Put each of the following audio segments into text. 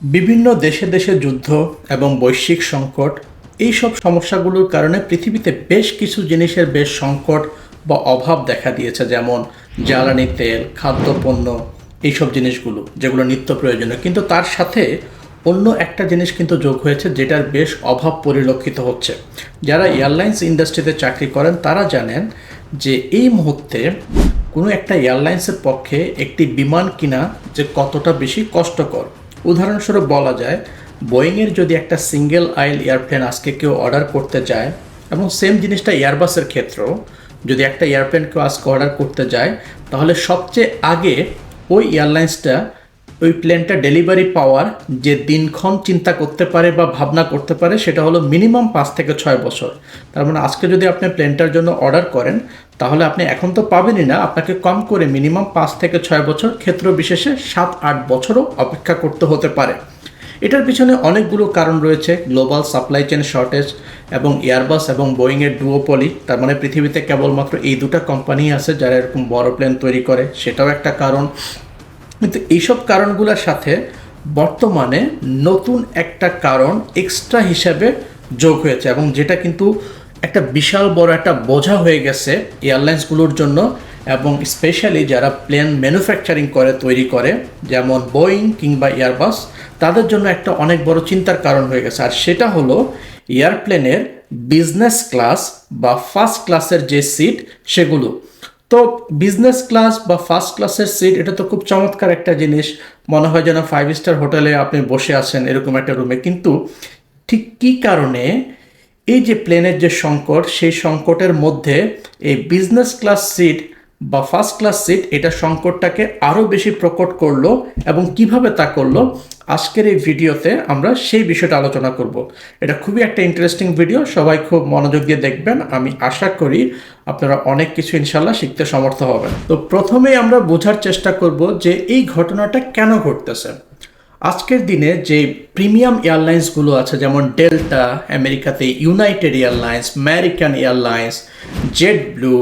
বিভিন্ন দেশে দেশে যুদ্ধ এবং বৈশ্বিক সংকট এই সব সমস্যাগুলোর কারণে পৃথিবীতে বেশ কিছু জিনিসের বেশ সংকট বা অভাব দেখা দিয়েছে, যেমন জ্বালানি তেল, খাদ্যপণ্য, এইসব জিনিসগুলো, যেগুলো নিত্য প্রয়োজনীয়। কিন্তু তার সাথে অন্য একটা জিনিস কিন্তু যোগ হয়েছে, যেটার বেশ অভাব পরিলক্ষিত হচ্ছে। যারা এয়ারলাইন্স ইন্ডাস্ট্রিতে চাকরি করেন, তারা জানেন যে এই মুহূর্তে কোনো একটা এয়ারলাইন্সের পক্ষে একটি বিমান কিনা যে কতটা বেশি কষ্টকর। উদাহরণস্বরূপ বলা যায় বোয়িংয়ের যদি একটা সিঙ্গেল আইল এয়ারপ্লেন আজকে কেউ অর্ডার করতে যায়, এবং সেম জিনিসটা এয়ারবাসের ক্ষেত্রেও, যদি একটা এয়ারপ্লেন কেউ আজকে অর্ডার করতে যায়, তাহলে সবচেয়ে আগে ওই এয়ারলাইন্সটা ওই প্লেনটা ডেলিভারি পাওয়ার যে দিনক্ষণ চিন্তা করতে পারে বা ভাবনা করতে পারে, সেটা হলো মিনিমাম পাঁচ থেকে ছয় বছর। তার মানে আজকে যদি আপনি প্লেনটার জন্য অর্ডার করেন, তাহলে আপনি এখন তো পাবেনই না। আপনাকে কম করে মিনিমাম পাঁচ থেকে ছয় বছর, ক্ষেত্র বিশেষে সাত, আট বছরও অপেক্ষা করতে হতে পারে। এটার পিছনে অনেকগুলো কারণ রয়েছে। গ্লোবাল সাপ্লাই চেন শর্টেজ এবং এয়ারবাস এবং বোয়িংয়ের ডুওপলি তার মানে পৃথিবীতে কেবলমাত্র এই দুটো কোম্পানি আছে যারা এরকম বড় প্লেন তৈরি করে। সেটাও একটা কারণ। কিন্তু এইসব কারণগুলোর সাথে বর্তমানে নতুন একটা কারণ এক্সট্রা হিসাবে যোগ হয়েছে এবং যেটা কিন্তু একটা বিশাল বড় একটা বোঝা হয়ে গেছে এয়ারলাইন্সগুলোর জন্য এবং স্পেশালি যারা প্লেন ম্যানুফ্যাকচারিং করে, তৈরি করে, যেমন বোয়িং কিংবা এয়ারবাস তাদের জন্য একটা অনেক বড় চিন্তার কারণ হয়ে গেছে। আর সেটা হলো এয়ারপ্লেনের বিজনেস ক্লাস বা ফার্স্ট ক্লাসের যে সিট সেগুলো। তো বিজনেস ক্লাস বা ফার্স্ট ক্লাসের সিট এটা তো খুব চমৎকার একটা জিনিস। মনে হয় যেন ফাইভ স্টার হোটেলে আপনি বসে আছেন এরকম একটা রুমে কিন্তু ঠিক কী কারণে এই যে প্লেনের যে সংকট, সেই সংকটের মধ্যে এই বিজনেস ক্লাস সিট বা ফার্স্ট ক্লাস সিট এটা সংকটটাকে আরও বেশি প্রকট করল এবং কীভাবে তা করল, আজকের এই ভিডিওতে আমরা সেই বিষয়টা আলোচনা করব। এটা খুবই একটা ইন্টারেস্টিং ভিডিও সবাই খুব মনোযোগ দিয়ে দেখবেন। আমি আশা করি আপনারা অনেক কিছু ইনশাল্লাহ শিখতে সমর্থ হবেন। তো প্রথমেই আমরা বোঝার চেষ্টা করব যে এই ঘটনাটা কেন ঘটতেছে। আজকের দিনে যে প্রিমিয়াম এয়ারলাইন্সগুলো আছে, যেমন ডেল্টা, আমেরিকাতে United Airlines, American Airlines JetBlue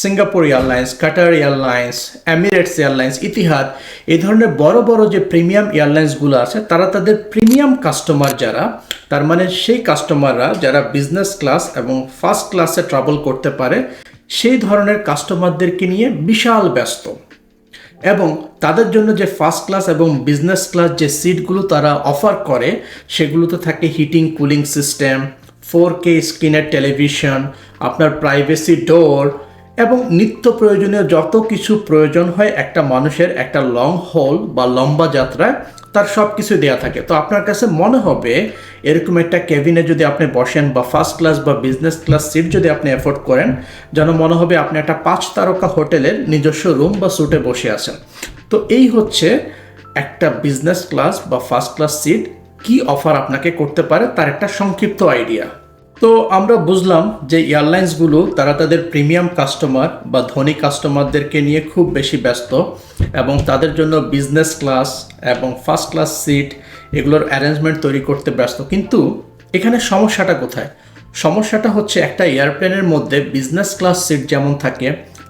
Singapore Airlines Qatar Airlines Emirates Airlines Etihad এই ধরনের বড় বড় যে প্রিমিয়াম এয়ারলাইন্সগুলো আছে, তারা তাদের প্রিমিয়াম কাস্টমার যারা, তার মানে সেই কাস্টমাররা যারা বিজনেস ক্লাস এবং ফার্স্ট ক্লাসে ট্রাভেল করতে পারে, সেই ধরনের কাস্টমারদেরকে নিয়ে বিশাল ব্যস্ত। এবং তাদের জন্য যে ফার্স্ট ক্লাস এবং বিজনেস ক্লাস যে সিটগুলো তারা অফার করে, সেগুলোতে থাকে heating cooling system four K স্ক্রিনের টেলিভিশন আপনার প্রাইভেসি ডোর এবং নিত্য প্রয়োজনীয় যত কিছু প্রয়োজন হয় একটা মানুষের, একটা লং হল বা লম্বা যাত্রায় তার সব কিছু দেওয়া থাকে। তো আপনার কাছে মনে হবে, এরকম একটা কেবিনে যদি আপনি বসেন বা ফার্স্ট ক্লাস বা বিজনেস ক্লাস সিট যদি আপনি অ্যাফোর্ড করেন, যেন মনে হবে আপনি একটা পাঁচ তারকা হোটেলের নিজস্ব রুম বা স্যুটে বসে আছেন। তো এই হচ্ছে একটা বিজনেস ক্লাস বা ফার্স্ট ক্লাস সিট কি অফার আপনাকে করতে পারে, তার একটা সংক্ষিপ্ত আইডিয়া তো আমরা বুঝলাম যে এয়ারলাইন্সগুলো তারা তাদের প্রিমিয়াম কাস্টমার বা ধনী কাস্টমারদেরকে নিয়ে খুব বেশি ব্যস্ত এবং তাদের জন্য বিজনেস ক্লাস এবং ফার্স্ট ক্লাস সিট এগুলোর অ্যারেঞ্জমেন্ট তৈরি করতে ব্যস্ত। কিন্তু এখানে সমস্যাটা কোথায়? সমস্যাটা হচ্ছে একটা এয়ারপ্লেনের মধ্যে বিজনেস ক্লাস সিট যেমন থাকে,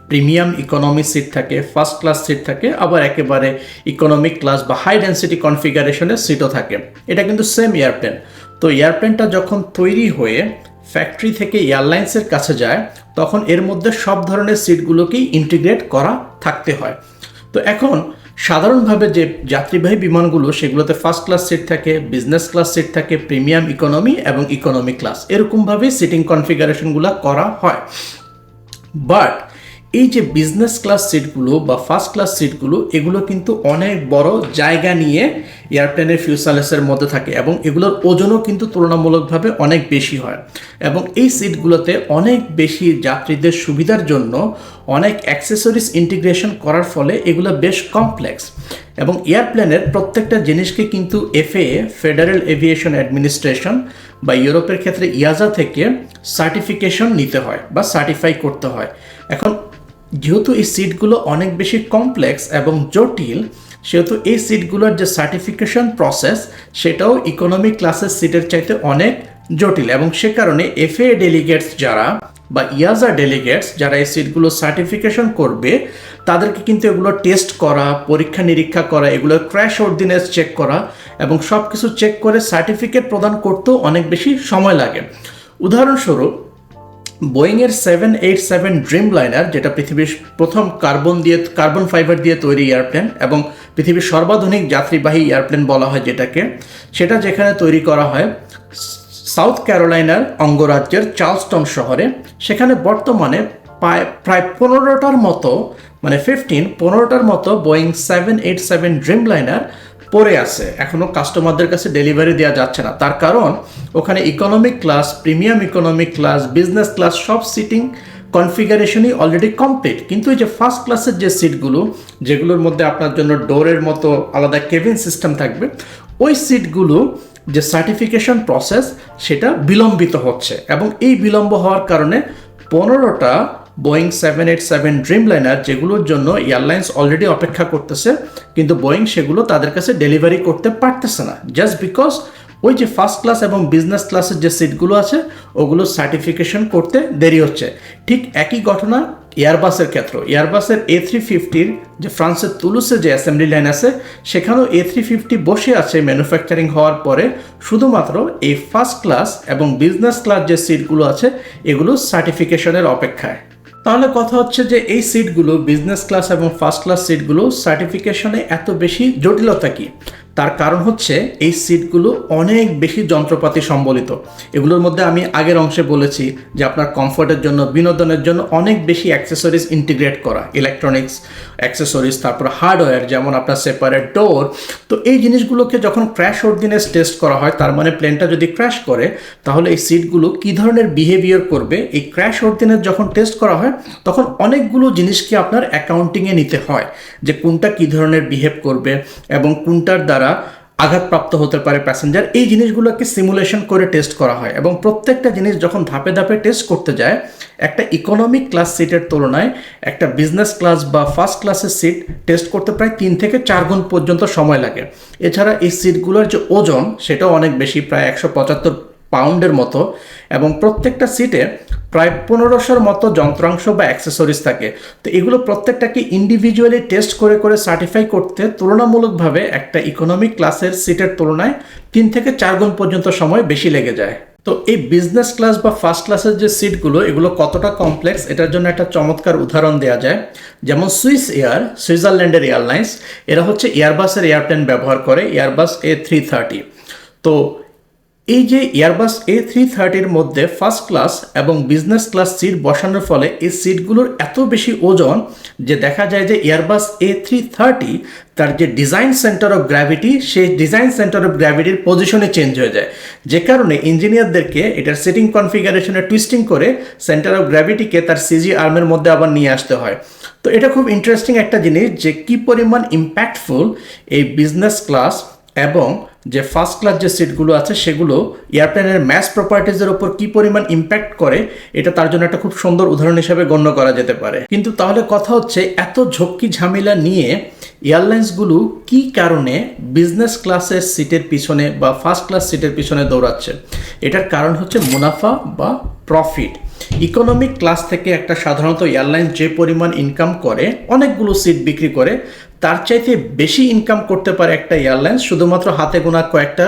প্রিমিয়াম ইকোনমি সিট থাকে, ফার্স্ট ক্লাস সিট থাকে, আবার একেবারে ইকোনমিক ক্লাস বা হাই ডেন্সিটি কনফিগারেশনের সিটও থাকে। এটা কিন্তু সেম এয়ারপ্লেন। তো এয়ারপ্লেনটা যখন তৈরি হয়ে ফ্যাক্টরি থেকে এয়ারলাইন্সের কাছে যায়, তখন এর মধ্যে সব ধরনের সিটগুলোকেই ইন্টিগ্রেট করা থাকতে হয়। তো এখন সাধারণভাবে যে যাত্রীবাহী বিমানগুলো, সেগুলোতে ফার্স্ট ক্লাস সিট থাকে, বিজনেস ক্লাস সিট থাকে, প্রিমিয়াম ইকোনমি এবং ইকোনমি ক্লাস। এরকমভাবেই সিটিং কনফিগারেশনগুলো করা হয়। বাট এই যে বিজনেস ক্লাস সিটগুলো বা ফার্স্ট ক্লাস সিটগুলো এগুলো কিন্তু অনেক বড় জায়গা নিয়ে এয়ারপ্লেনের ফিউসালেসের মধ্যে থাকে এবং এগুলোর ওজনও কিন্তু তুলনামূলকভাবে অনেক বেশি হয়। এবং এই সিটগুলোতে অনেক বেশি যাত্রীদের সুবিধার জন্য অনেক অ্যাক্সেসরিজ ইন্টিগ্রেশন করার ফলে এগুলো বেশ কমপ্লেক্স এবং এয়ারপ্লেনের প্রত্যেকটা জিনিসকে কিন্তু এফএএ ফেডারেল এভিয়েশন অ্যাডমিনিস্ট্রেশন বা ইউরোপের ক্ষেত্রে ইয়াজা থেকে সার্টিফিকেশন নিতে হয় বা সার্টিফাই করতে হয়। এখন যেহেতু এই সিটগুলো অনেক বেশি কমপ্লেক্স এবং জটিল, সেহেতু এই সিটগুলোর যে সার্টিফিকেশন প্রসেস সেটাও ইকোনমিক ক্লাসের সিটের চাইতে অনেক জটিল এবং সে কারণে এফএ ডেলিগেটস যারা বা ইয়াজা ডেলিগেটস যারা এই সিটগুলো সার্টিফিকেশন করবে, তাদেরকে কিন্তু এগুলো টেস্ট করা, পরীক্ষা নিরীক্ষা করা, এগুলো ক্র্যাশ অর্ডিনেন্স চেক করা এবং সব কিছু চেক করে সার্টিফিকেট প্রদান করতেও অনেক বেশি সময় লাগে। উদাহরণস্বরূপ বোয়িংয়ের seven eight seven Dreamliner যেটা পৃথিবীর প্রথম কার্বন দিয়ে কার্বন ফাইবার দিয়ে তৈরি এয়ারপ্লেন এবং পৃথিবীর সর্বাধুনিক যাত্রীবাহী এয়ারপ্লেন বলা হয় যেটাকে, সেটা যেখানে তৈরি করা হয় সাউথ ক্যারোলাইনার অঙ্গরাজ্যের চার্লস্টন শহরে। সেখানে বর্তমানে প্রায় পনেরোটার মতো মানে ফিফটিন পনেরোটার মতো Boeing seven eight seven Dreamliner পড়ে আছে এখনও কাস্টমারদের কাছে ডেলিভারি দেওয়া যাচ্ছে না। তার কারণ, ওখানে economic class premium economic class business class সব সিটিং কনফিগারেশনই অলরেডি কমপ্লিট কিন্তু এই যে ফার্স্ট ক্লাসের যে সিটগুলো যেগুলোর মধ্যে আপনার জন্য ডোরের মতো আলাদা কেবিন সিস্টেম থাকবে, ওই সিটগুলো যে সার্টিফিকেশন প্রসেস সেটা বিলম্বিত হচ্ছে। এবং এই বিলম্ব হওয়ার কারণে পনেরোটা Boeing seven eight seven Dreamliner যেগুলোর জন্য এয়ারলাইন্স অলরেডি অপেক্ষা করতেছে, কিন্তু বোয়িং সেগুলো তাদের কাছে ডেলিভারি করতে পারতেছে না। জাস্ট বিকজ ওই যে ফার্স্ট ক্লাস এবং বিজনেস ক্লাসের যে সিটগুলো আছে ওগুলো সার্টিফিকেশন করতে দেরি হচ্ছে। ঠিক একই ঘটনা এয়ারবাসের ক্ষেত্রে। এয়ারবাসের এ থ্রি ফিফটির যে ফ্রান্সের তুলুসে যে অ্যাসেম্বলি লাইন আছে, সেখানেও এ থ্রি ফিফটি বসে আছে ম্যানুফ্যাকচারিং হওয়ার পরে শুধুমাত্র এই ফার্স্ট ক্লাস এবং বিজনেস ক্লাস যে সিটগুলো আছে, এগুলো সার্টিফিকেশনের অপেক্ষায়। তাহলে কথা হচ্ছে যে এই সিটগুলো বিজনেস ক্লাস এবং ফার্স্ট ক্লাস সিটগুলো সার্টিফিকেশনে এত বেশি জটিলতা কি? তার কারণ হচ্ছে এই সিটগুলো অনেক বেশি যন্ত্রপাতি সম্বলিত। এগুলোর মধ্যে আমি আগের অংশে বলেছি যে আপনার কমফোর্টের জন্য, বিনোদনের জন্য অনেক বেশি অ্যাক্সেসরিজ ইন্টিগ্রেট করা। ইলেকট্রনিক্স অ্যাক্সেসরিজ তারপর হার্ডওয়্যার যেমন আপনার সেপারেট ডোর তো এই জিনিসগুলোকে যখন ক্র্যাশ অর্ডিনেন্স টেস্ট করা হয়, তার মানে প্লেনটা যদি ক্র্যাশ করে, তাহলে এই সিটগুলো কী ধরনের বিহেভিয়ার করবে? এই ক্র্যাশ অর্ডিনেন্স যখন টেস্ট করা হয়, তখন অনেকগুলো জিনিসকে আপনার অ্যাকাউন্টিংয়ে নিতে হয় যে কোনটা কী ধরনের বিহেভ করবে এবং কোনটার দ্বারা আঘাতপ্রাপ্ত হতে পারে প্যাসেঞ্জার এই জিনিসগুলোকে সিমুলেশন করে টেস্ট করা হয়। এবং প্রত্যেকটা জিনিস যখন ধাপে ধাপে টেস্ট করতে যায়, একটা ইকোনমিক ক্লাস সিটের তুলনায় একটা বিজনেস ক্লাস বা ফার্স্ট ক্লাসের সিট টেস্ট করতে প্রায় তিন থেকে চার গুণ পর্যন্ত সময় লাগে। এছাড়া এই সিটগুলোর যে ওজন, সেটাও অনেক বেশি, প্রায় একশো পঁচাত্তর পাউন্ডের মতো এবং প্রত্যেকটা সিটে প্রায় পনেরোশোর মতো যন্ত্রাংশ বা অ্যাক্সেসরিজ থাকে। তো এগুলো প্রত্যেকটাকে ইন্ডিভিজুয়ালি টেস্ট করে করে সার্টিফাই করতে তুলনামূলকভাবে একটা ইকোনমিক ক্লাসের সিটের তুলনায় তিন থেকে চার গুণ পর্যন্ত সময় বেশি লেগে যায়। তো এই বিজনেস ক্লাস বা ফার্স্ট ক্লাসের যে সিটগুলো, এগুলো কতটা কমপ্লেক্স এটার জন্য একটা চমৎকার উদাহরণ দেওয়া যায়। যেমন সুইস এয়ার, সুইজারল্যান্ডের এয়ারলাইন্স, এরা হচ্ছে এয়ারবাসের এয়ারপ্লেন ব্যবহার করে এয়ারবাস এ থ্রি থার্টি তো এই যে এয়ারবাস এ থ্রি থার্টির মধ্যে ফার্স্ট ক্লাস এবং বিজনেস ক্লাস সিট বসানোর ফলে এই সিটগুলোর এত বেশি ওজন যে দেখা যায় যে এয়ারবাস এ থ্রি থার্টি তার যে ডিজাইন সেন্টার অফ গ্র্যাভিটি সেই ডিজাইন সেন্টার অফ গ্র্যাভিটির পজিশনে চেঞ্জ হয়ে যায়। যে কারণে ইঞ্জিনিয়ারদেরকে এটার সিটিং কনফিগারেশনে টুইস্টিং করে সেন্টার অফ গ্র্যাভিটিকে তার সিজি আর্মের মধ্যে আবার নিয়ে আসতে হয়। তো এটা খুব ইন্টারেস্টিং একটা জিনিস যে কি পরিমাণ ইম্প্যাক্টফুল এই বিজনেস ক্লাস এবং যে ফার্স্ট ক্লাস যে সিটগুলো আছে, সেগুলো এয়ারপ্লেনের ম্যাস প্রপার্টিজের ওপর কি পরিমাণ ইম্প্যাক্ট করে, এটা তার জন্য একটা খুব সুন্দর উদাহরণ হিসেবে গণ্য করা যেতে পারে। কিন্তু তাহলে কথা হচ্ছে, এত ঝক্কি ঝামেলা নিয়ে এয়ারলাইন্সগুলো কি কারণে বিজনেস ক্লাসের সিটের পিছনে বা ফার্স্ট ক্লাস সিটের পিছনে দৌড়াচ্ছে? এটার কারণ হচ্ছে মুনাফা বা প্রফিট ইকোনমিক ক্লাস থেকে একটা সাধারণত এয়ারলাইন যে পরিমাণ ইনকাম করে, অনেকগুলো সিট বিক্রি করে তার চাইতে বেশি ইনকাম করতে পারে একটা এয়ারলাইন্স শুধুমাত্র হাতে গোনা কয়েকটা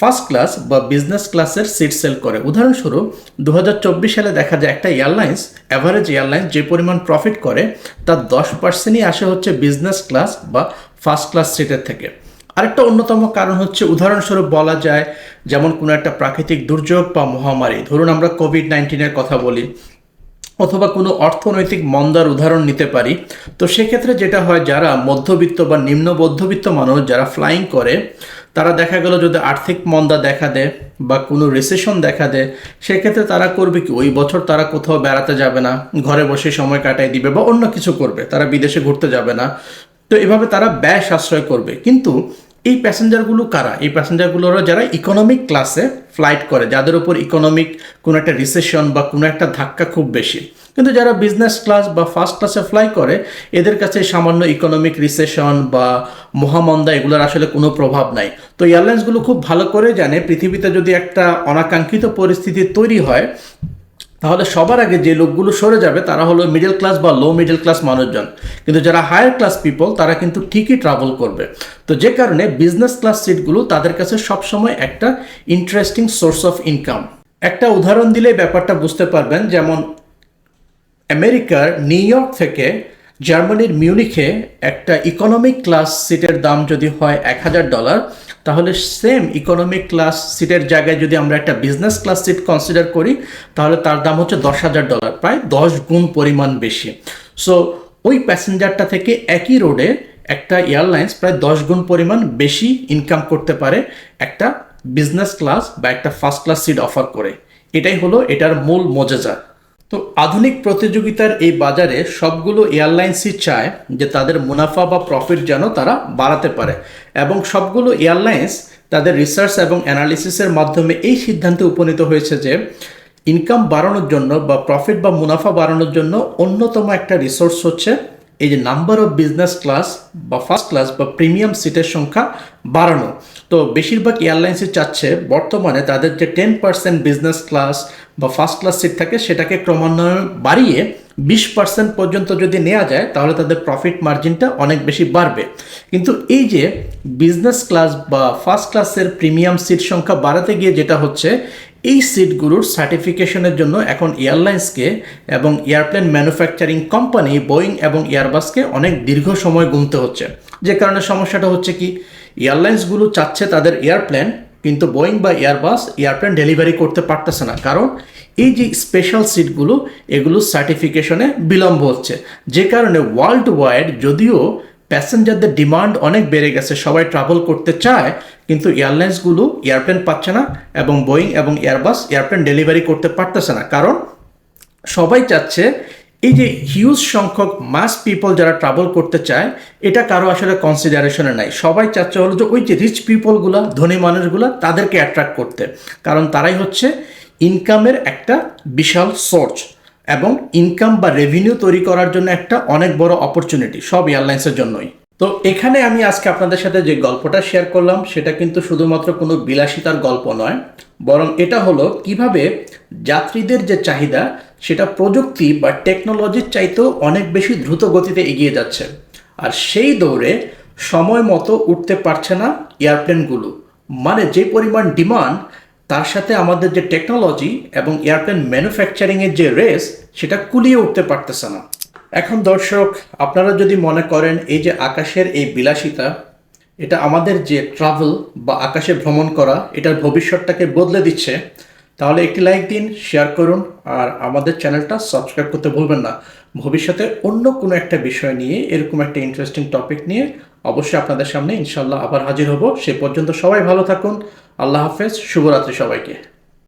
ফার্স্ট ক্লাস বা বিজনেস ক্লাসের সিট সেল করে। উদাহরণস্বরূপ দু হাজার চব্বিশ সালে দেখা যায় একটা এয়ারলাইন্স অ্যাভারেজ এয়ারলাইন্স যে পরিমাণ প্রফিট করে, তার দশ পার্সেন্টই আসে হচ্ছে বিজনেস ক্লাস বা ফার্স্ট ক্লাস সিটের থেকে। আরেকটা অন্যতম কারণ হচ্ছে, উদাহরণস্বরূপ বলা যায়, যেমন কোনো একটা প্রাকৃতিক দুর্যোগ বা মহামারী। ধরুন আমরা কোভিড নাইন্টিনের কথা বলি অথবা কোনো অর্থনৈতিক মন্দার উদাহরণ নিতে পারি। তো সেক্ষেত্রে যেটা হয়, যারা মধ্যবিত্ত বা নিম্ন মধ্যবিত্ত মানুষ, যারা ফ্লাইং করে, তারা দেখা গেল যদি আর্থিক মন্দা দেখা দেয় বা কোনো রিসেশন দেখা দেয়, সেক্ষেত্রে তারা করবে কি? ওই বছর তারা কোথাও বেড়াতে যাবে না, ঘরে বসে সময় কাটাই দিবে বা অন্য কিছু করবে, তারা বিদেশে ঘুরতে যাবে না। তো এভাবে তারা ব্যয় সাশ্রয় করবে। কিন্তু এই প্যাসেঞ্জারগুলো কারা? এই প্যাসেঞ্জারগুলোরা যারা ইকোনমিক ক্লাসে ফ্লাইট করে, যাদের উপর ইকোনমিক কোনো একটা রিসেশন বা কোনো একটা ধাক্কা খুব বেশি। কিন্তু যারা বিজনেস ক্লাস বা ফার্স্ট ক্লাসে ফ্লাই করে, এদের কাছে সামান্য ইকোনমিক রিসেশন বা মহামন্দা এগুলোর আসলে কোনো প্রভাব নাই। তো এয়ারলাইন্সগুলো খুব ভালো করে জানে, পৃথিবীতে যদি একটা অনাকাঙ্ক্ষিত পরিস্থিতি তৈরি হয় তাহলে সবার আগে যে লোকগুলো সরে যাবে তারা হলো মিডল ক্লাস বা লো মিডল ক্লাস মানুষজন। কিন্তু যারা হায়ার ক্লাস পিপল তারা কিন্তু ঠিকই ট্রাভেল করবে। তো যে কারণে বিজনেস ক্লাস সিটগুলো তাদের কাছে সবসময় একটা ইন্টারেস্টিং সোর্স অফ ইনকাম একটা উদাহরণ দিলে ব্যাপারটা বুঝতে পারবেন, যেমন আমেরিকার নিউ ইয়র্ক থেকে জার্মানির মিউনিখে একটা ইকোনমিক ক্লাস সিটের দাম যদি হয় এক হাজার ডলার তাহলে সেম ইকোনমিক ক্লাস সিটের জায়গায় যদি আমরা একটা বিজনেস ক্লাস সিট কনসিডার করি, তাহলে তার দাম হচ্ছে দশ হাজার ডলার প্রায় দশ গুণ পরিমাণ বেশি। সো ওই প্যাসেঞ্জারটা থেকে একই রোডে একটা এয়ারলাইন্স প্রায় দশ গুণ পরিমাণ বেশি ইনকাম করতে পারে একটা বিজনেস ক্লাস বা একটা ফার্স্ট ক্লাস সিট অফার করে। এটাই হলো এটার মূল মজেজা। তো আধুনিক প্রতিযোগিতার এই বাজারে সবগুলো এয়ারলাইন্সই চায় যে তাদের মুনাফা বা প্রফিট যেন তারা বাড়াতে পারে। এবং সবগুলো এয়ারলাইন্স তাদের রিসার্চ এবং অ্যানালিসিসের মাধ্যমে এই সিদ্ধান্তে উপনীত হয়েছে যে ইনকাম বাড়ানোর জন্য বা প্রফিট বা মুনাফা বাড়ানোর জন্য অন্যতম একটা রিসোর্স হচ্ছে এই যে নাম্বার অফ বিজনেস ক্লাস বা ফার্স্ট ক্লাস বা প্রিমিয়াম সিটের সংখ্যা বাড়ানো। তো বেশিরভাগ এয়ারলাইন্সই চাচ্ছে বর্তমানে তাদের যে টেন পার্সেন্ট বিজনেস ক্লাস বা ফার্স্ট ক্লাস সিট থাকে সেটাকে ক্রমান্বয়ে বাড়িয়ে বিশ পার্সেন্ট পর্যন্ত যদি নেওয়া যায়, তাহলে তাদের প্রফিট মার্জিনটা অনেক বেশি বাড়বে। কিন্তু এই যে বিজনেস ক্লাস বা ফার্স্ট ক্লাসের প্রিমিয়াম সিট সংখ্যা বাড়াতে গিয়ে যেটা হচ্ছে এই সিটগুলোর সার্টিফিকেশনের জন্য এখন এয়ারলাইন্সকে এবং এয়ারপ্লেন ম্যানুফ্যাকচারিং কোম্পানি বোয়িং এবং এয়ারবাসকে অনেক দীর্ঘ সময় গুনতে হচ্ছে। যে কারণে সমস্যাটা হচ্ছে কি, এয়ারলাইন্সগুলো চাচ্ছে তাদের এয়ারপ্লেন, কিন্তু বোয়িং বা এয়ারবাস এয়ারপ্লেন ডেলিভারি করতে পারতেছে না। কারণ এই যে স্পেশাল সিটগুলো এগুলো সার্টিফিকেশনে বিলম্ব হচ্ছে। যে কারণে ওয়ার্ল্ড ওয়াইড যদিও প্যাসেঞ্জারদের ডিমান্ড অনেক বেড়ে গেছে। সবাই ট্রাভেল করতে চায়, কিন্তু এয়ারলাইন্সগুলো এয়ারপ্লেন পাচ্ছে না এবং বোয়িং এবং এয়ারবাস এয়ারপ্লেন ডেলিভারি করতে পারতেছে না। কারণ সবাই চাচ্ছে এই যে হিউজ সংখ্যক মাস পিপল যারা ট্রাভেল করতে চায়, এটা কারও আসলে কনসিডারেশনে নাই। সবাই চাচ্ছে হলো যে ওই যে রিচ পিপলগুলো ধনী মানুষগুলো, তাদেরকে অ্যাট্রাক্ট করতে। কারণ তারাই হচ্ছে ইনকামের একটা বিশাল সোর্স এবং ইনকাম বা রেভিনিউ তৈরি করার জন্য একটা অনেক বড় অপরচুনিটি সব এয়ারলাইন্সের জন্যই। তো এখানে আমি আজকে আপনাদের সাথে যে গল্পটা শেয়ার করলাম, সেটা কিন্তু শুধুমাত্র কোনো বিলাসিতার গল্প নয়, বরং এটা হলো কীভাবে যাত্রীদের যে চাহিদা, সেটা প্রযুক্তি বা টেকনোলজির চাইতেও অনেক বেশি দ্রুত গতিতে এগিয়ে যাচ্ছে। আর সেই দৌড়ে সময় মতো উঠতে পারছে না এয়ারপ্লেনগুলো মানে যে পরিমাণ ডিমান্ড তার সাথে আমাদের যে টেকনোলজি এবং এয়ারপ্লেন ম্যানুফ্যাকচারিংয়ের যে রেস সেটা কুলিয়ে উঠতে পারতেছে না। এখন দর্শক, আপনারা যদি মনে করেন এই যে আকাশের এই বিলাসিতা, এটা আমাদের যে ট্রাভেল বা আকাশে ভ্রমণ করা, এটার ভবিষ্যৎটাকে বদলে দিচ্ছে, তাহলে একটি লাইক দিন শেয়ার করুন, আর আমাদের চ্যানেলটা সাবস্ক্রাইব করতে ভুলবেন না। ভবিষ্যতে অন্য কোনো একটা বিষয় নিয়ে, এরকম একটা ইন্টারেস্টিং টপিক নিয়ে অবশ্যই আপনাদের সামনে ইনশাল্লাহ আবার হাজির হব। সে পর্যন্ত সবাই ভালো থাকুন। আল্লাহ হাফেজ। শুভরাত্রি সবাইকে।